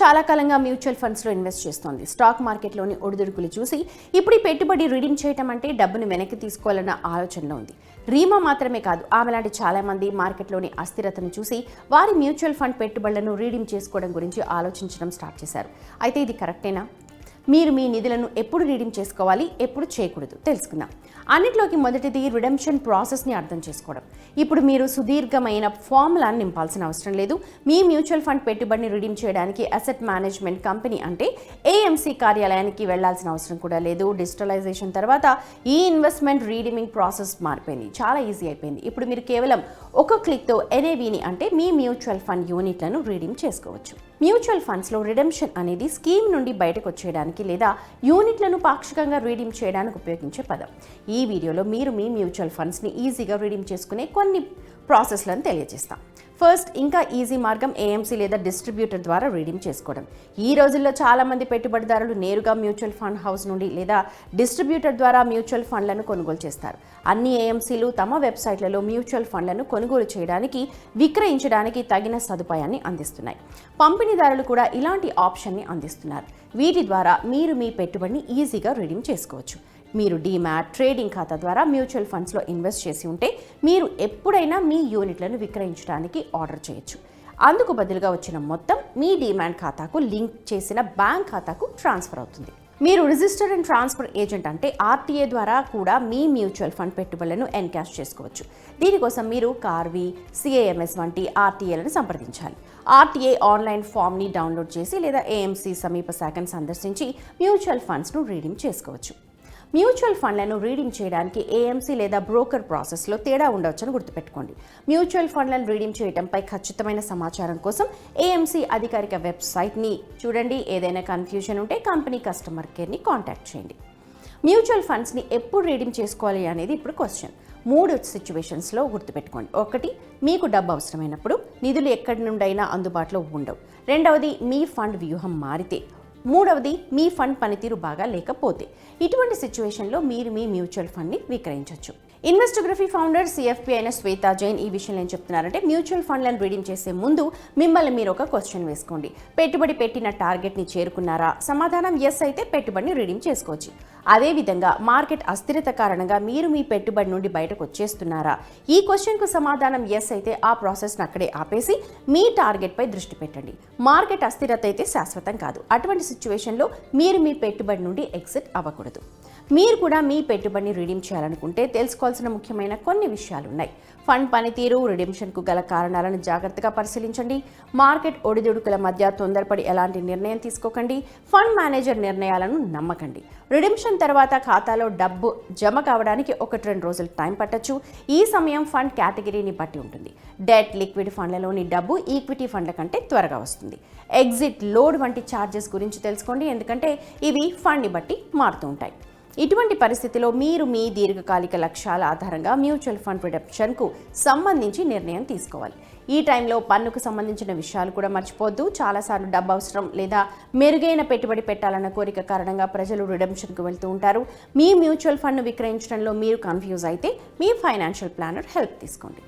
చాలా కాలంగా మ్యూచువల్ ఫండ్స్లో ఇన్వెస్ట్ చేస్తోంది. స్టాక్ మార్కెట్లోని ఒడిదుడుకులు చూసి ఇప్పుడు ఈ పెట్టుబడి రిడీమ్ చేయటం అంటే డబ్బును వెనక్కి తీసుకోవాలన్న ఆలోచనలో ఉంది. రీమా మాత్రమే కాదు ఆమె లాంటి చాలా మంది మార్కెట్లోని అస్థిరతను చూసి వారి మ్యూచువల్ ఫండ్ పెట్టుబడులను రీడీమ్ చేసుకోవడం గురించి ఆలోచించడం స్టార్ట్ చేశారు. అయితే ఇది కరెక్టేనా? మీరు మీ నిధులను ఎప్పుడు రీడింగ్ చేసుకోవాలి ఎప్పుడు చేయకూడదు. తెలుసుకుందాం. అన్నిట్లోకి మొదటిది రిడెంప్షన్ ప్రాసెస్ని అర్థం చేసుకోవడం. ఇప్పుడు మీరు సుదీర్ఘమైన ఫార్ములాను నింపాల్సిన అవసరం లేదు. మీ మ్యూచువల్ ఫండ్ పెట్టుబడిని రిడీమ్ చేయడానికి అసెట్ మేనేజ్మెంట్ కంపెనీ అంటే ఏఎంసీ కార్యాలయానికి వెళ్ళాల్సిన అవసరం కూడా లేదు. డిజిటలైజేషన్ తర్వాత ఈ ఇన్వెస్ట్మెంట్ రీడీమింగ్ ప్రాసెస్ మారిపోయింది. చాలా ఈజీ అయిపోయింది. ఇప్పుడు మీరు కేవలం ఒక క్లిక్తో ఎన్ఏవిని అంటే మీ మ్యూచువల్ ఫండ్ యూనిట్లను రీడీమ్ చేసుకోవచ్చు. మ్యూచువల్ ఫండ్స్లో రిడెంప్షన్ అనేది స్కీమ్ నుండి బయటకు వచ్చేయడానికి లేదా యూనిట్లను పాక్షికంగా రీడీమ్ చేయడానికి ఉపయోగించే పదం. ఈ వీడియోలో మీరు మీ మ్యూచువల్ ఫండ్స్ని ఈజీగా రీడీమ్ చేసుకునే కొన్ని ప్రాసెస్లను తెలియజేస్తాం. ఫస్ట్ ఇంకా ఈజీ మార్గం ఏఎంసీ లేదా డిస్ట్రిబ్యూటర్ ద్వారా రీడీమ్ చేసుకోవడం. ఈ రోజుల్లో చాలామంది పెట్టుబడిదారులు నేరుగా మ్యూచువల్ ఫండ్ హౌస్ నుండి లేదా డిస్ట్రిబ్యూటర్ ద్వారా మ్యూచువల్ ఫండ్లను కొనుగోలు చేస్తారు. అన్ని ఏఎంసీలు తమ వెబ్సైట్లలో మ్యూచువల్ ఫండ్లను కొనుగోలు చేయడానికి విక్రయించడానికి తగిన సదుపాయాన్ని అందిస్తున్నాయి. పంపిణీదారులు కూడా ఇలాంటి ఆప్షన్ని అందిస్తున్నారు. వీటి ద్వారా మీరు మీ పెట్టుబడిని ఈజీగా రీడీమ్ చేసుకోవచ్చు. మీరు డీమ్యాట్ ట్రేడింగ్ ఖాతా ద్వారా మ్యూచువల్ ఫండ్స్లో ఇన్వెస్ట్ చేసి ఉంటే మీరు ఎప్పుడైనా మీ యూనిట్లను విక్రయించడానికి ఆర్డర్ చేయొచ్చు. అందుకు బదులుగా వచ్చిన మొత్తం మీ డిమాండ్ ఖాతాకు లింక్ చేసిన బ్యాంక్ ఖాతాకు ట్రాన్స్ఫర్ అవుతుంది. మీరు రిజిస్టర్ అండ్ ట్రాన్స్ఫర్ ఏజెంట్ అంటే ఆర్టీఏ ద్వారా కూడా మీ మ్యూచువల్ ఫండ్ పెట్టుబడులను ఎన్కాష్ చేసుకోవచ్చు. దీనికోసం మీరు కార్వి సిఏఎంఎస్ వంటి ఆర్టీఏలను సంప్రదించాలి. ఆర్టీఏ ఆన్లైన్ ఫామ్ని డౌన్లోడ్ చేసి లేదా ఏఎంసీ సమీప శాఖను సందర్శించి మ్యూచువల్ ఫండ్స్ను రీడింగ్ చేసుకోవచ్చు. మ్యూచువల్ ఫండ్లను రీడింగ్ చేయడానికి ఏఎంసీ లేదా బ్రోకర్ ప్రాసెస్లో తేడా ఉండవచ్చని గుర్తుపెట్టుకోండి. మ్యూచువల్ ఫండ్లను రీడింగ్ చేయడంపై ఖచ్చితమైన సమాచారం కోసం ఏఎంసీ అధికారిక వెబ్సైట్ని చూడండి. ఏదైనా కన్ఫ్యూజన్ ఉంటే కంపెనీ కస్టమర్ కేర్ని కాంటాక్ట్ చేయండి. మ్యూచువల్ ఫండ్స్ని ఎప్పుడు రీడింగ్ చేసుకోవాలి అనేది ఇప్పుడు క్వశ్చన్. మూడు సిచ్యువేషన్స్లో గుర్తుపెట్టుకోండి. ఒకటి మీకు డబ్బు అవసరమైనప్పుడు నిధులు ఎక్కడి నుండైనా అందుబాటులో ఉండవు. రెండవది మీ ఫండ్ వ్యూహం మారితే మూడవది మీ ఫండ్ పనితీరు బాగా లేకపోతే. ఇటువంటి సిచ్యువేషన్లో మీరు మీ మ్యూచువల్ ఫండ్ని విక్రయించవచ్చు ఇన్వెస్టోగ్రఫీ ఫౌండర్ సిఎఫ్పి అయిన శ్వేతా జైన్ ఈ విషయంలో ఏం చెప్తున్నారంటే మ్యూచువల్ ఫండ్లను రీడింగ్ చేసే ముందు మిమ్మల్ని మీరు ఒక క్వశ్చన్ వేసుకోండి. పెట్టుబడి పెట్టిన టార్గెట్ని చేరుకున్నారా? సమాధానం ఎస్ అయితే పెట్టుబడిని రీడింగ్ చేసుకోవచ్చు. అదేవిధంగా మార్కెట్ అస్థిరత కారణంగా మీరు మీ పెట్టుబడి నుండి బయటకు వచ్చేస్తున్నారా? ఈ క్వశ్చన్కు సమాధానం ఎస్ అయితే ఆ ప్రాసెస్ని అక్కడే ఆపేసి మీ టార్గెట్పై దృష్టి పెట్టండి. మార్కెట్ అస్థిరత అయితే శాశ్వతం కాదు. అటువంటి సిచ్యువేషన్లో మీరు మీ పెట్టుబడి నుండి ఎగ్జిట్ అవ్వకూడదు. మీరు కూడా మీ పెట్టుబడిని రిడీమ్ చేయాలనుకుంటే తెలుసుకోవాల్సిన ముఖ్యమైన కొన్ని విషయాలు ఉన్నాయి ఫండ్ పనితీరు రిడీమ్షన్కు గల కారణాలను జాగ్రత్తగా పరిశీలించండి. మార్కెట్ ఒడిదుడుకుల మధ్య తొందరపడి ఎలాంటి నిర్ణయం తీసుకోకండి. ఫండ్ మేనేజర్ నిర్ణయాలను నమ్మకండి. రిడీమ్షన్ తర్వాత ఖాతాలో డబ్బు జమ కావడానికి ఒకటి రెండు రోజులు టైం పట్టొచ్చు. ఈ సమయం ఫండ్ కేటగిరీని బట్టి ఉంటుంది. డెట్ లిక్విడ్ ఫండ్లలోని డబ్బు ఈక్విటీ ఫండ్ల కంటే త్వరగా వస్తుంది. ఎగ్జిట్ లోడ్ వంటి ఛార్జెస్ గురించి తెలుసుకోండి. ఎందుకంటే ఇవి ఫండ్ని బట్టి మారుతూ ఉంటాయి. ఇటువంటి పరిస్థితిలో మీరు మీ దీర్ఘకాలిక లక్ష్యాల ఆధారంగా మ్యూచువల్ ఫండ్ రిడప్షన్కు సంబంధించి నిర్ణయం తీసుకోవాలి. ఈ టైంలో పన్నుకు సంబంధించిన విషయాలు కూడా మర్చిపోద్దు చాలాసార్లు డబ్బు అవసరం లేదా మెరుగైన పెట్టుబడి పెట్టాలన్న కోరిక కారణంగా ప్రజలు రిడెంప్షన్కు వెళ్తూ ఉంటారు. మీ మ్యూచువల్ ఫండ్ను విక్రయించడంలో మీరు కన్ఫ్యూజ్ అయితే మీ ఫైనాన్షియల్ ప్లానర్ హెల్ప్ తీసుకోండి.